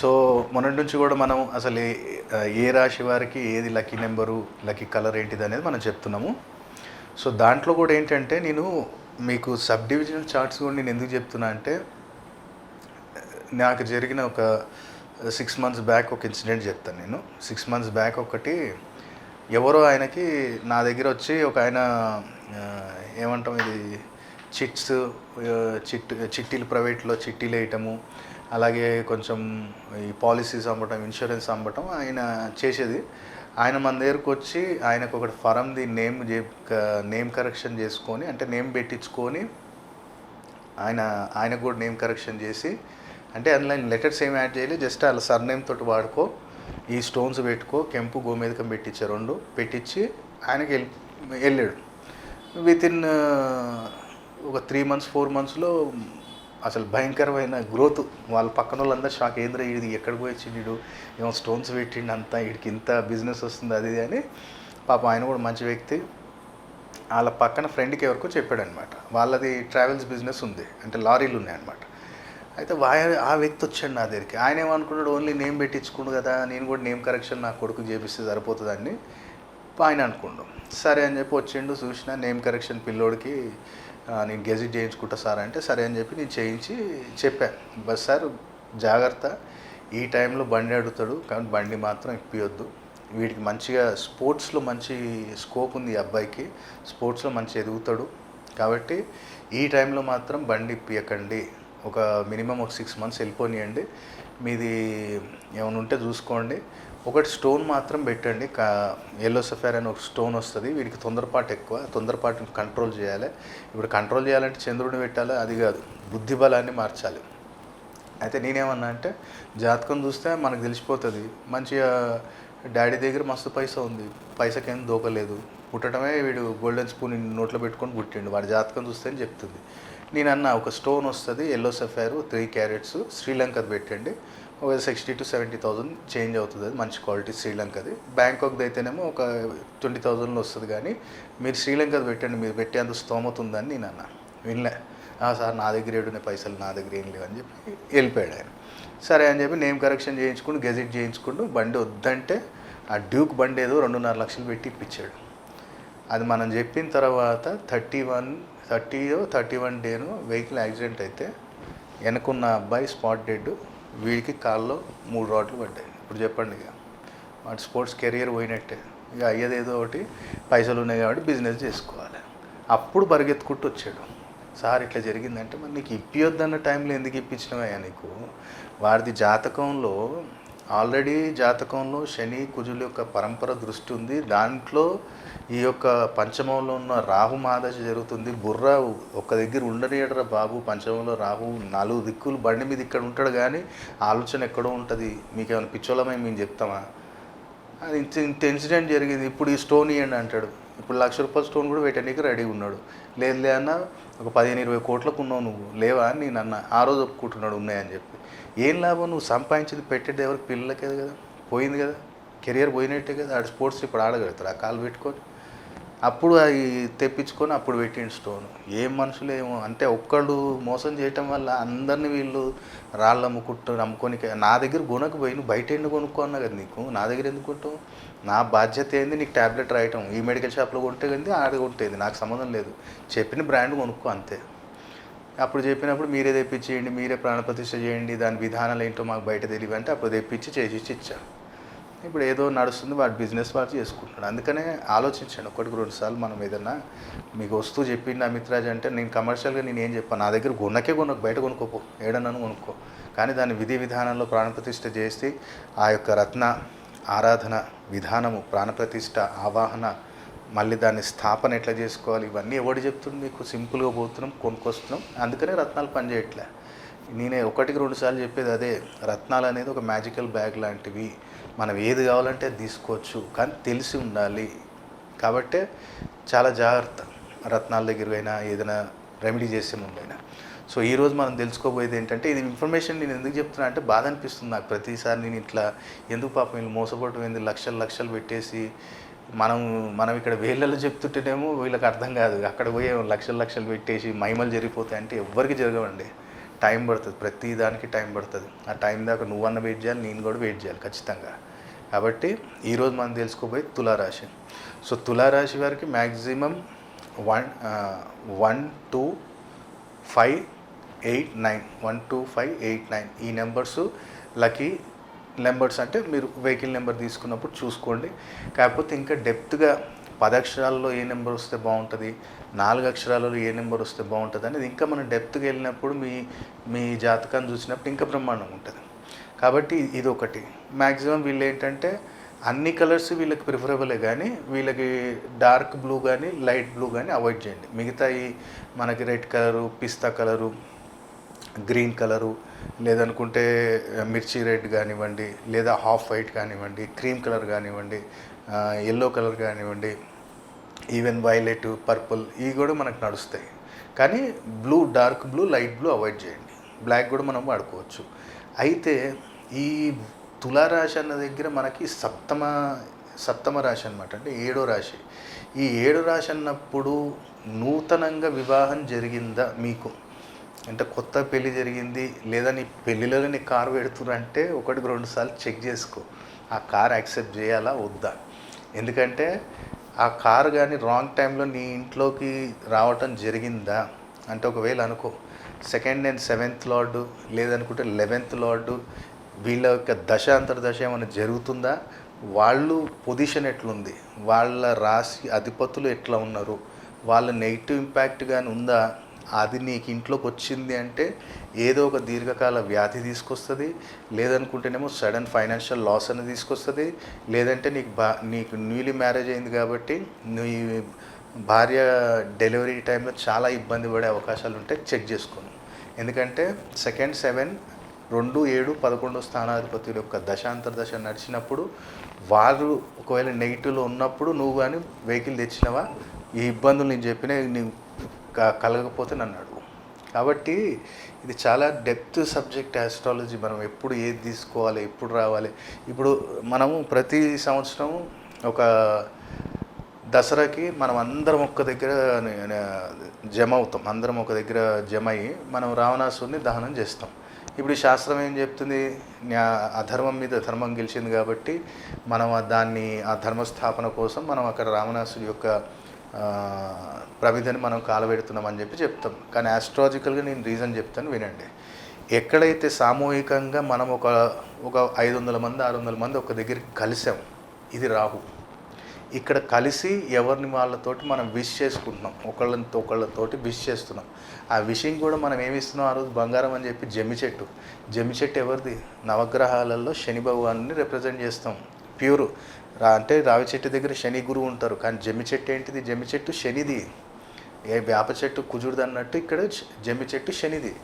So మొన్నటి నుంచి కూడా మనం అసలు ఏ- రాశి వారికి ఏది లక్కీ నెంబరు లక్కీ కలర్ ఏంటిది అనేది మనం చెప్తున్నాము. సో దాంట్లో కూడా ఏంటంటే నేను మీకు సబ్ డివిజనల్ చార్ట్స్ కూడా నేను ఎందుకు చెప్తున్నా అంటే నాకు జరిగిన ఒక సిక్స్ మంత్స్ బ్యాక్ ఒక ఇన్సిడెంట్ చెప్తాను నేను. సిక్స్ మంత్స్ బ్యాక్ ఒకటి ఎవరో ఆయనకి నా దగ్గర వచ్చి ఒక ఆయన ఏమంటాం ఇది చిట్స్ చిట్ చిట్టీలు ప్రైవేట్లో చిట్టీలు వేయటము అలాగే కొంచెం ఈ పాలసీస్ అమ్మటం ఇన్సూరెన్స్ అమ్మటం ఆయన చేసేది. ఆయన మన దగ్గరకు వచ్చి ఆయనకు ఒకటి ఫరంది నేమ్ నేమ్ కరెక్షన్ చేసుకొని అంటే నేమ్ పెట్టించుకొని ఆయన ఆయనకు కూడా నేమ్ కరెక్షన్ చేసి అంటే అందులో లెటర్స్ ఏం యాడ్ చేయలేదు జస్ట్ వాళ్ళ సర్నేమ్ తోటి వాడుకో ఈ స్టోన్స్ పెట్టుకో కెంపు గోమేదకం పెట్టించే రెండు పెట్టించి ఆయనకి వెళ్ళి వెళ్ళాడు. విత్ ఇన్ ఒక త్రీ మంత్స్ ఫోర్ మంత్స్లో అసలు భయంకరమైన గ్రోత్ వాళ్ళ పక్కన వాళ్ళందరూ షాక్ ఏంద్రా ఇది ఎక్కడికి పోయి వచ్చిండు ఏమో స్టోన్స్ పెట్టిండు అంతా. వీడికి ఇంత బిజినెస్ వస్తుంది అది ఇది అని పాపం ఆయన కూడా మంచి వ్యక్తి. వాళ్ళ పక్కన ఫ్రెండ్కి ఎవరికో చెప్పాడనమాట. వాళ్ళది ట్రావెల్స్ బిజినెస్ ఉంది. అంటే లారీలు ఉన్నాయన్నమాట. అయితే వా ఆ వ్యక్తి వచ్చాడు నా దగ్గరికి. ఆయన ఏమనుకున్నాడు? ఓన్లీ నేమ్ పెట్టించుకుండు కదా. నేను కూడా నేమ్ కరెక్షన్ నా కొడుకు చేపిస్తే సరిపోతుందని. ఆయన అనుకుండు. సరే అని చెప్పి వచ్చిండు. చూసిన నేమ్ కరెక్షన్ పిల్లోడికి నేను గెజిట్ చేయించుకుంటా సార్ అంటే సరే అని చెప్పి నేను చేయించి చెప్పాను బస్ సార్ జాగ్రత్త ఈ టైంలో బండి అడుగుతాడు కానీ బండి మాత్రం ఇప్పియొద్దు. వీడికి మంచిగా స్పోర్ట్స్లో మంచి స్కోప్ ఉంది ఈ అబ్బాయికి స్పోర్ట్స్లో మంచి ఎదుగుతాడు. కాబట్టి ఈ టైంలో మాత్రం బండి ఇప్పియకండి. ఒక మినిమం ఒక సిక్స్ మంత్స్ వెళ్ళిపోనియండి. మీది ఏమైనా ఉంటే చూసుకోండి. ఒకటి స్టోన్ మాత్రం పెట్టండి. కా ఎల్లో సఫేర్ అని ఒక స్టోన్ వస్తుంది. వీడికి తొందరపాటు ఎక్కువ. తొందరపాటుని కంట్రోల్ చేయాలి. ఇప్పుడు కంట్రోల్ చేయాలంటే చంద్రుడిని పెట్టాలి? అది కాదు. బుద్ధి బలాన్ని మార్చాలి. అయితే నేనేమన్నా అంటే జాతకం చూస్తే మనకు తెలిసిపోతుంది. మంచిగా డాడీ దగ్గర మస్తు పైసా ఉంది. పైసకేం దోకలేదు పుట్టడమే వీడు గోల్డెన్ స్పూన్ నోట్లో పెట్టుకొని పుట్టిండు వాడి జాతకం చూస్తే అని చెప్తుంది. నేను అన్న ఒక స్టోన్ వస్తుంది ఎల్లో సఫైర్ త్రీ క్యారెట్స్ శ్రీలంకది పెట్టండి. ఒక sixty to seventy thousand change అవుతుంది. అది మంచి క్వాలిటీ శ్రీలంకది బ్యాంకాక్ది అయితేనేమో ఒక ట్వంటీ థౌజండ్లో వస్తుంది కానీ మీరు శ్రీలంకది పెట్టండి. మీరు పెట్టేంత స్తోమత ఉందని నేను అన్న. వినలే. "ఆ, సార్ నా దగ్గర ఏడునే పైసలు నా దగ్గర ఏం లేవు అని చెప్పి వెళ్ళిపోయాడు ఆయన. సరే అని చెప్పి నేమ్ కరెక్షన్ చేయించుకుంటూ గెజిట్ చేయించుకుంటూ బండి వద్దంటే ఆ డ్యూక్ బండి ఏదో రెండున్నర లక్షలు పెట్టి ఇప్పించాడు. అది మనం చెప్పిన తర్వాత thirty one thirty thirty one డేను vehicle accident అయితే వెనకున్న అబ్బాయి స్పాట్ డెడ్ వీడికి కాల్లో మూడు రాడ్లు పడ్డాయి. ఇప్పుడు చెప్పండి ఇక. వాటి స్పోర్ట్స్ కెరియర్ పోయినట్టే. ఇక అయ్యేది ఏదో ఒకటి పైసలు ఉన్నాయి కాబట్టి బిజినెస్ చేసుకోవాలి. అప్పుడు పరిగెత్తుకుంటూ వచ్చాడు. సార్ ఇట్లా జరిగిందంటే మరి నీకు ఇప్పియొద్దన్న టైంలో ఎందుకు ఇప్పించినవయ్యా నీకు? వారిది జాతకంలో ఆల్రెడీ జాతకంలో శని కుజుల యొక్క పరంపర దృష్టి ఉంది. దాంట్లో ఈ యొక్క పంచమంలో ఉన్న రాహు మాదశ జరుగుతుంది. బుర్ర ఒక దగ్గర ఉండనియడరా బాబు పంచమంలో రాహు నాలుగు దిక్కులు బండి మీద ఇక్కడ ఉంటాడు కానీ ఆలోచన ఎక్కడో ఉంటుంది. మీకు ఏమైనా పిచ్చోళమై మేము చెప్తామా? అది ఇంత ఇంత ఇన్సిడెంట్ జరిగింది. ఇప్పుడు ఈ స్టోన్ ఇవ్వండి అంటాడు. ఇప్పుడు లక్ష రూపాయల స్టోన్ కూడా పెట్టడానికి రెడీ ఉన్నాడు. లేదు లే అన్న ఒక పదిహేను ఇరవై కోట్లకు ఉన్నావు నువ్వు. లేవా అని నేను అన్న ఆ రోజు ఒప్పుకుంటున్నాడు ఉన్నాయని చెప్పి. ఏం లాభం? నువ్వు సంపాదించింది పెట్టేది ఎవరికి? పిల్లలకేది కదా. పోయింది కదా. కెరియర్ పోయినట్టే కదా. ఆడ స్పోర్ట్స్ ఇప్పుడు ఆడగలుగుతారు ఆ కాలు పెట్టుకొని. అప్పుడు అది తెప్పించుకొని అప్పుడు పెట్టిండు స్టోన్. ఏం మనుషులేమో అంటే ఒక్కళ్ళు మోసం చేయటం వల్ల అందరిని వీళ్ళు రాళ్ళు అమ్ముకుంటూ నమ్ముకొని నా దగ్గర కొనకు పోయి నువ్వు బయట ఎందుకు కొనుక్కో అన్నా కదా నీకు? నా దగ్గర ఎందుకు కొంటావు? నా బాధ్యత ఏంది? నీకు ట్యాబ్లెట్ రాయటం. ఈ మెడికల్ షాప్లో కొంటే కానీ ఆడ కొంటేది. నాకు సంబంధం లేదు. చెప్పిన బ్రాండ్ కొనుక్కో అంతే. అప్పుడు చెప్పినప్పుడు మీరే తెప్పించేయండి మీరే ప్రాణప్రతిష్ఠ చేయండి దాని విధానాలు ఏంటో మాకు బయట తెలియదు అంటే అప్పుడు తెప్పించి చేసి ఇచ్చా ఇప్పుడు ఏదో నడుస్తుంది వాడు బిజినెస్ వాడు చేసుకుంటున్నాడు. అందుకనే ఆలోచించాను ఒకటికి రెండు సార్లు మనం ఏదన్నా మీకు వస్తువు చెప్పింది అమిత్రాజ్ అంటే నేను కమర్షియల్గా నేను ఏం చెప్పాను. నా దగ్గర కొనకే కొనకు బయట కొనుక్కోపో ఏడన్నాను కొనుక్కో. కానీ దాని విధి విధానంలో ప్రాణప్రతిష్ఠ చేసి ఆ యొక్క రత్న ఆరాధన విధానము ప్రాణప్రతిష్ఠ ఆవాహన మళ్ళీ దాన్ని స్థాపన ఎట్లా చేసుకోవాలి ఇవన్నీ ఎవడు చెప్తుంది మీకు? సింపుల్గా పోతున్నాం కొనుక్కొస్తున్నాం. అందుకనే రత్నాలు పనిచేయట్లే. నేనే ఒకటికి రెండు సార్లు చెప్పేది అదే రత్నాలు అనేది ఒక మ్యాజికల్ బ్యాగ్ లాంటివి మనం ఏది కావాలంటే అది తీసుకోవచ్చు కానీ తెలిసి ఉండాలి. కాబట్టే చాలా జాగ్రత్త. రత్నాల దగ్గర అయినా ఏదైనా రెమెడీ చేసే ముందైనా సో ఈరోజు మనం తెలుసుకోబోయేది ఏంటంటే ఇది ఇన్ఫర్మేషన్ నేను ఎందుకు చెప్తున్నా అంటే బాధ అనిపిస్తుంది నాకు. ప్రతిసారి నేను ఇట్లా ఎందుకు పాపం వీళ్ళు మోసపోవటం ఏంది? లక్షలు లక్షలు పెట్టేసి మనం మనం ఇక్కడ వేళ్ళలో చెప్తుంటేనేమో వీళ్ళకి అర్థం కాదు. అక్కడ పోయే లక్షలు లక్షలు పెట్టేసి మహిమలు జరిగిపోతాయి అంటే ఎవ్వరికి జరగవండి. టైం పడుతుంది. ప్రతి దానికి టైం పడుతుంది. ఆ టైం దాకా నువ్వన్న వెయిట్ చేయాలి నేను కూడా వెయిట్ చేయాలి ఖచ్చితంగా. కాబట్టి ఈరోజు మనం తెలుసుకోబోయే తులారాశి. సో తులారాశి వారికి maximum one one two five eight nine one two five eight nine ఈ నెంబర్స్ లక్కీ నెంబర్స్ అంటే మీరు వెహికల్ నెంబర్ తీసుకున్నప్పుడు చూసుకోండి. కాకపోతే ఇంకా డెప్త్గా పది అక్షరాల్లో ఏ నెంబర్ వస్తే బాగుంటుంది నాలుగు అక్షరాలలో ఏ నెంబర్ వస్తే బాగుంటుంది అనేది ఇంకా మనం డెప్త్కి వెళ్ళినప్పుడు మీ మీ జాతకాన్ని చూసినప్పుడు ఇంకా బ్రహ్మాండంగా ఉంటుంది. కాబట్టి ఇది ఒకటి మ్యాక్సిమం వీళ్ళు ఏంటంటే అన్ని కలర్స్ వీళ్ళకి ప్రిఫరబులే కానీ వీళ్ళకి డార్క్ బ్లూ కానీ లైట్ బ్లూ కానీ అవాయిడ్ చేయండి. మిగతాయి మనకి రెడ్ కలరు పిస్తా కలరు గ్రీన్ కలరు లేదనుకుంటే మిర్చి రెడ్ కానివ్వండి లేదా హాఫ్ వైట్ కానివ్వండి క్రీమ్ కలర్ కానివ్వండి ఎల్లో కలర్ కానివ్వండి ఈవెన్ వైలెట్ పర్పుల్ ఇవి కూడా మనకు నడుస్తాయి. కానీ blue dark blue light blue avoid చేయండి. బ్లాక్ కూడా మనం వాడుకోవచ్చు. అయితే ఈ తులారాశి అన్న దగ్గర మనకి సప్తమ సప్తమ రాశి అనమాట అంటే ఏడో రాశి. ఈ ఏడో రాశి అన్నప్పుడు నూతనంగా వివాహం జరిగిందా మీకు? అంటే కొత్త పెళ్ళి జరిగింది లేదా నీ పెళ్ళిలో నీ కారు పెడుతున్నారంటే ఒకటికి రెండు సార్లు చెక్ చేసుకో. ఆ కార్ యాక్సెప్ట్ చేయాలా వద్దా? ఎందుకంటే ఆ కారు కానీ రాంగ్ టైంలో నీ ఇంట్లోకి రావటం జరిగిందా? అంటే ఒకవేళ అనుకో సెకండ్ అండ్ సెవెంత్ లార్డు లేదనుకుంటే లెవెన్త్ లార్డు వీళ్ళ యొక్క దశ అంతర్దశ ఏమైనా జరుగుతుందా? వాళ్ళు పొజిషన్ ఎట్లుంది? వాళ్ళ రాశి అధిపతులు ఎట్లా ఉన్నారు? వాళ్ళ నెగిటివ్ ఇంపాక్ట్ కానీ ఉందా? అది నీకు ఇంట్లోకి వచ్చింది అంటే ఏదో ఒక దీర్ఘకాల వ్యాధి తీసుకొస్తుంది లేదనుకుంటేనేమో సడన్ ఫైనాన్షియల్ లాస్ అనేది తీసుకొస్తుంది లేదంటే నీకు బా నీకు న్యూలీ మ్యారేజ్ అయింది కాబట్టి నీ భార్య డెలివరీ టైంలో చాలా ఇబ్బంది పడే అవకాశాలు ఉంటాయి చెక్ చేసుకోను ఎందుకంటే సెకండ్ సెవెన్ రెండు ఏడు పదకొండు స్థానాధిపతుల యొక్క దశాంతర దశ నడిచినప్పుడు వారు ఒకవేళ నెగిటివ్లో ఉన్నప్పుడు నువ్వు కానీ వెహికల్ తెచ్చినవా? ఈ ఇబ్బందులు నేను చెప్పిన నీవు కలగకపోతే నన్ను అడుగు. కాబట్టి ఇది చాలా డెప్త్ సబ్జెక్ట్ ఆస్ట్రాలజీ మనం ఎప్పుడు ఏది తీసుకోవాలి ఎప్పుడు రావాలి? ఇప్పుడు మనము ప్రతి సంవత్సరం ఒక దసరాకి మనం అందరం ఒక్క దగ్గర జమ అవుతాం. అందరం ఒక దగ్గర జమ అయ్యి మనం రావణాసుని దహనం చేస్తాం. ఇప్పుడు శాస్త్రం ఏం చెప్తుంది? అధర్మం మీద ధర్మం గెలిచింది కాబట్టి మనం దాన్ని ఆ ధర్మస్థాపన కోసం మనం అక్కడ రామనాసుడి యొక్క ప్రవిధని మనం కాలబెడుతున్నామని చెప్పి చెప్తాం. కానీ ఆస్ట్రాలజికల్గా నేను రీజన్ చెప్తాను వినండి. ఎక్కడైతే సామూహికంగా మనం ఒక ఒక ఐదు వందల మంది ఆరు వందల మంది ఒక దగ్గరికి కలిసాం ఇది రాహు. ఇక్కడ కలిసి ఎవరిని వాళ్ళతోటి మనం విష్ చేసుకుంటున్నాం. ఒకళ్ళతో ఒకళ్ళతోటి విష్ చేస్తున్నాం. ఆ విషయం కూడా మనం ఏమిస్తున్నాం ఆ రోజు బంగారం అని చెప్పి జమ్మి చెట్టు. జమ్మి చెట్టు ఎవరిది? నవగ్రహాలలో శని భగవాన్ని రిప్రజెంట్ చేస్తాం. ప్యూర్ అంటే రావి చెట్టు దగ్గర శని గురువు ఉంటారు. కానీ జమ్మి చెట్టు ఏంటిది? జమ్మి చెట్టు శనిది. ఏ వేప చెట్టు కుజుడిది అన్నట్టు ఇక్కడ జమ్మి చెట్టు శనిది.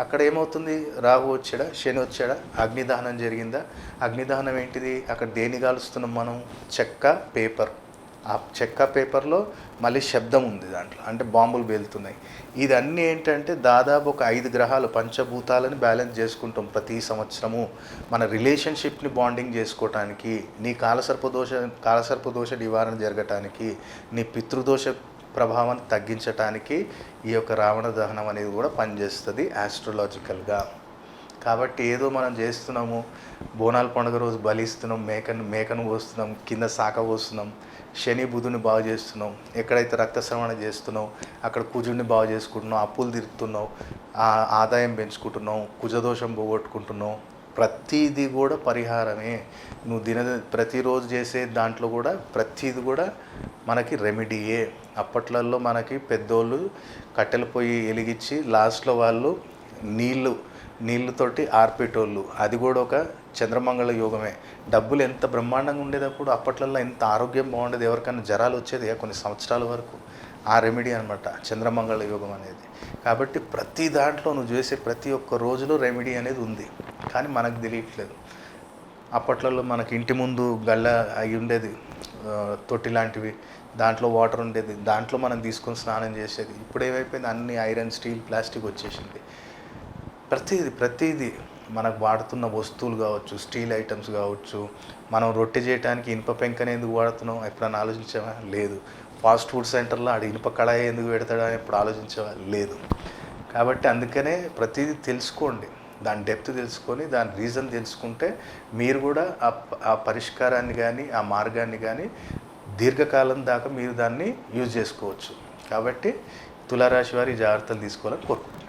అక్కడ ఏమవుతుంది? రాహు వచ్చాడా? శని వచ్చాడా? అగ్నిదహనం జరిగిందా? అగ్నిదహనం ఏంటిది? అక్కడ దేని కాలుస్తున్నాం మనం? చెక్క పేపర్. ఆ చెక్క పేపర్లో మళ్ళీ శబ్దం ఉంది దాంట్లో. అంటే బాంబులు పేలుతున్నాయి. ఇదన్నీ ఏంటంటే దాదాపు ఒక ఐదు గ్రహాలు పంచభూతాలని బ్యాలెన్స్ చేసుకుంటాం ప్రతి సంవత్సరము. మన రిలేషన్షిప్ని బాండింగ్ చేసుకోవటానికి నీ కాలసర్పదోష కాలసర్పదోష నివారణ జరగటానికి నీ పితృదోష ప్రభావాన్ని తగ్గించటానికి ఈ యొక్క రావణ దహనం అనేది కూడా పనిచేస్తుంది ఆస్ట్రలాజికల్గా కాబట్టి ఏదో మనం చేస్తున్నాము బోనాల పండుగ రోజు బలిస్తున్నాం మేకను మేకను పోస్తున్నాం కింద శాఖ పోస్తున్నాం శని బుధుని బాగు చేస్తున్నాం ఎక్కడైతే రక్తస్రవణ చేస్తున్నావు అక్కడ కుజుడిని బాగు చేసుకుంటున్నావు అప్పులు తిరుగుతున్నాం ఆ ఆదాయం పెంచుకుంటున్నావు కుజదోషం పోగొట్టుకుంటున్నావు ప్రతిదీ కూడా పరిహారమే. నువ్వు దిన ప్రతిరోజు చేసే దాంట్లో కూడా ప్రతిది కూడా మనకి రెమెడీయే. అప్పట్లలో మనకి పెద్దోళ్ళు కట్టెల పొయ్యి వెలిగించి లాస్ట్లో వాళ్ళు నీళ్ళు నీళ్ళతోటి ఆర్పేటోళ్ళు. అది కూడా ఒక చంద్రమంగళ యోగమే. డబ్బులు ఎంత బ్రహ్మాండంగా ఉండేటప్పుడు అప్పట్లలో ఎంత ఆరోగ్యం బాగుండేది. ఎవరికైనా జ్వరాలు వచ్చేది కొన్ని సంవత్సరాల వరకు. ఆ రెమెడీ అనమాట చంద్రమంగళ యోగం అనేది. కాబట్టి ప్రతి దాంట్లో నువ్వు చేసే ప్రతి ఒక్క రోజులో రెమెడీ అనేది ఉంది కానీ మనకు తెలియట్లేదు. అప్పట్లలో మనకి ఇంటి ముందు గల్ల అయి ఉండేది తొట్టి లాంటివి దాంట్లో వాటర్ ఉండేది దాంట్లో మనం తీసుకొని స్నానం చేసేది. ఇప్పుడు ఏమైపోయింది? అన్ని ఐరన్ స్టీల్ ప్లాస్టిక్ వచ్చేసింది. ప్రతిది ప్రతిదీ మనకు వాడుతున్న వస్తువులు కావచ్చు స్టీల్ ఐటమ్స్ కావచ్చు మనం రొట్టె చేయడానికి ఇనుప పెంకనేందుకు వాడుతున్నాం? ఎప్పుడైనా ఆలోచించామా లేదు. ఫాస్ట్ ఫుడ్ సెంటర్లో ఆడ ఇనుప కళాయి ఎందుకు పెడతాడు అని ఎప్పుడు ఆలోచించేవాళ్ళు లేదు. కాబట్టి అందుకనే ప్రతిదీ తెలుసుకోండి. దాని డెప్త్ తెలుసుకొని దాని రీజన్ తెలుసుకుంటే మీరు కూడా ఆ ఆ పరిష్కారాన్ని కానీ ఆ మార్గాన్ని కానీ దీర్ఘకాలం దాకా మీరు దాన్ని యూజ్ చేసుకోవచ్చు. కాబట్టి తులారాశి వారి జాగ్రత్తలు తీసుకోవాలని కోరుకుంటున్నాను.